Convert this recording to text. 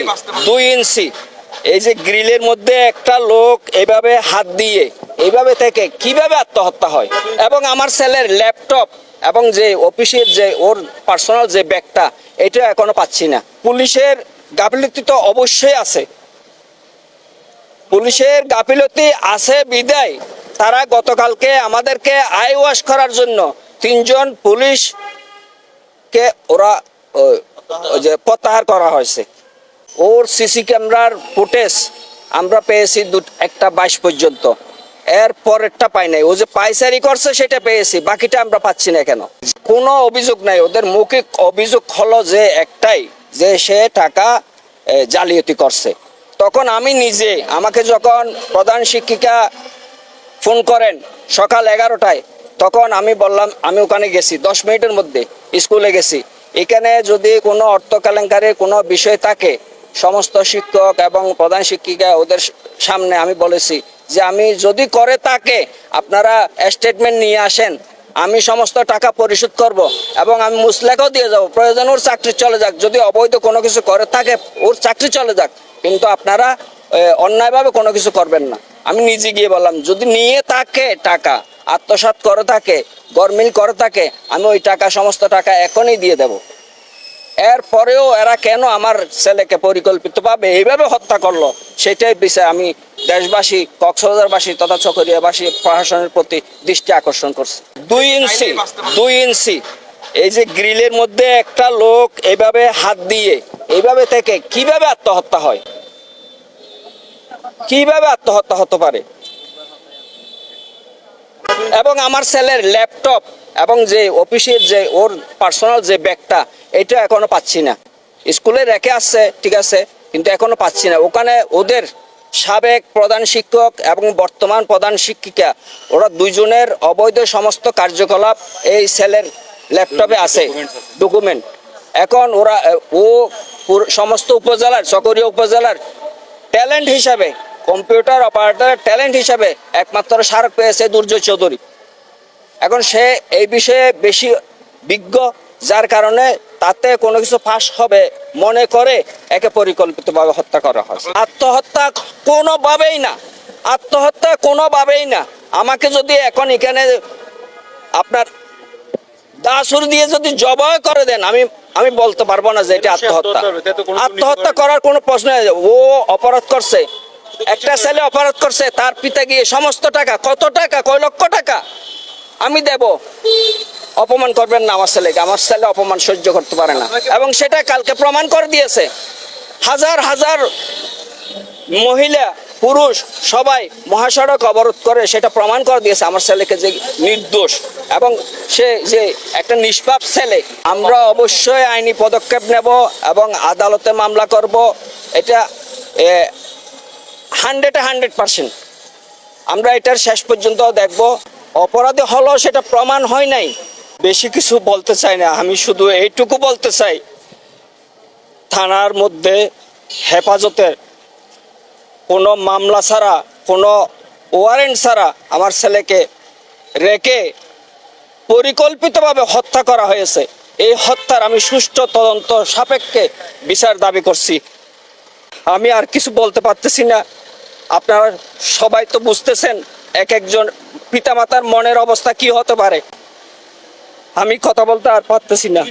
ইঞ্চি, দুই ইঞ্চি। এই যে গ্রিলের মধ্যে একটা লোক এভাবে হাত দিয়ে এইভাবে থেকে কীভাবে আত্মহত্যা হয়? এবং আমার ছেলের ল্যাপটপ এবং যে অফিসের যে ওর পার্সোনাল যে ব্যাগটা, এটা এখনও পাচ্ছি না। পুলিশের গাফিলতি তো অবশ্যই আছে। পুলিশের গাফিলতি আছে বিদায়। তারা গতকালকে আমাদেরকে আই ওয়াশ করার জন্য তিনজন পুলিশ কে ওরা যে প্রত্যাহার করা হয়েছে। ওর সিসি ক্যামেরার ফুটেজ আমরা পেয়েছি দু- একটা বাইশ পর্যন্ত। এর পরেরটা পাই নাই। ও যে পাইসারি করছে, সেটা পেয়েছি। বাকিটা আমরা পাচ্ছি না কেন? কোনো অভিযোগ নাই। ওদের মৌখিক অভিযোগ হলো যে একটাই, যে সে টাকা জালিয়াতি করছে। তখন আমি নিজে, আমাকে যখন প্রধান শিক্ষিকা ফোন করেন সকাল এগারোটায়, তখন আমি বললাম, আমি ওখানে গেছি। দশ মিনিটের মধ্যে, স্কুলে গেছি। এখানে যদি কোনো অর্থ কেলেঙ্কারির কোনো বিষয় থাকে সমস্ত শিক্ষক এবং প্রধান শিক্ষিকা ওদের সামনে আমি বলেছি যে আমি যদি করে তাকে আপনারা স্টেটমেন্ট নিয়ে আসেন, আমি সমস্ত টাকা পরিশোধ করব এবং আমি মুসলেখাও দিয়ে যাব। প্রয়োজন ওর চাকরি চলে যাক। যদি অবৈধ কোনো কিছু করে থাকে, ওর চাকরি চলে যাক। কিন্তু আপনারা অন্যায়ভাবে কোনো কিছু করবেন না। আমি নিজে গিয়ে বললাম, যদি নিয়ে থাকে টাকা, আত্মসাৎ করে থাকে, গরমিল করে থাকে, আমি ওই টাকা, সমস্ত টাকা এখনই দিয়ে দেব। এরপরেও এরা কেন আমার ছেলেকে পরিকল্পিতভাবে এইভাবে হত্যা করল? সেটাই বিষয়ে। আমি দেশবাসী, কক্সবাজারবাসী তথা চকরিয়াবাসী প্রশাসনের প্রতি দৃষ্টি আকর্ষণ করছি। দুই ইঞ্চি দুই ইঞ্চি। এই যে গ্রিলের মধ্যে একটা লোক এইভাবে হাত দিয়ে, এইভাবে থেকে কীভাবে আত্মহত্যা হয়? কীভাবে আত্মহত্যা হতে পারে? এবং আমার ছেলের ল্যাপটপ এবং যে অফিসের যে ওর পার্সোনাল যে ব্যাগটা এটা এখনও পাচ্ছি না। স্কুলে রেখে আসছে ঠিক আছে কিন্তু এখনও পাচ্ছি না। ওখানে ওদের সাবেক প্রধান শিক্ষক এবং বর্তমান প্রধান শিক্ষিকা ওরা দুইজনের অবৈধ সমস্ত কার্যকলাপ এই ছেলের ল্যাপটপে আছে। ডকুমেন্ট এখন ওরা ও সমস্ত উপজেলার চকরিয়া উপজেলার ট্যালেন্ট হিসাবে কম্পিউটার অপারেটরের ট্যালেন্ট হিসাবে একমাত্র স্মারক পেয়েছে দুর্জয় চৌধুরী। এখন সে এই বিষয়ে বেশি বিজ্ঞ যার কারণে তাতে কোনো কিছু ফাঁস হবে মনে করে একে পরিকল্পিতভাবে হত্যা করা হয় আত্মহত্যা কোনোভাবেই না আত্মহত্যা কোনোভাবেই না। আমাকে যদি এখন এখানে আপনার দাসুর দিয়ে যদি জবাই করে দেন আমি আমি বলতে পারব না যে এটা আত্মহত্যা। আত্মহত্যা করার কোনো প্রশ্ন ও অপরাধ করছে। একটা ছেলে অপরাধ করছে, তার পিতা গিয়ে সমস্ত টাকা, কত টাকা, কয় লক্ষ টাকা? আমি দেব। অপমান করবেন না আমার ছেলেকে, আমার ছেলে অপমান সহ্য করতে পারে না। এবং সেটা কালকে প্রমাণ করে দিয়েছে। হাজার হাজার মহিলা, পুরুষ সবাই মহাসড়ক অবরোধ করে, সেটা প্রমাণ করে দিয়েছে। আমার ছেলেকে যে নির্দোষ এবং সে যে একটা নিষ্পাপ ছেলে, আমরা অবশ্যই আইনি পদক্ষেপ নেব এবং আদালতে মামলা করব। এটা হান্ড্রেডে হান্ড্রেড পার্সেন্ট। আমরা এটার শেষ পর্যন্ত দেখব। অপরাধী হলো সেটা প্রমাণ হয় নাই। বেশি কিছু বলতে চাই না। আমি শুধু এইটুকু বলতে চাই, থানার মধ্যে হেফাজতের কোনো মামলা ছাড়া, কোনো ওয়ারেন্ট ছাড়া আমার ছেলেকে রেখে পরিকল্পিতভাবে হত্যা করা হয়েছে। এই হত্যার আমি সুষ্ঠু তদন্ত সাপেক্ষে বিচার দাবি করছি। আমি আর কিছু বলতে পারতেছি না। আপনারা সবাই তো বুঝতেছেন এক একজন পিতামাতার মনের অবস্থা কি হতে পারে। আমি কথা বলতে আর পারতেছি না।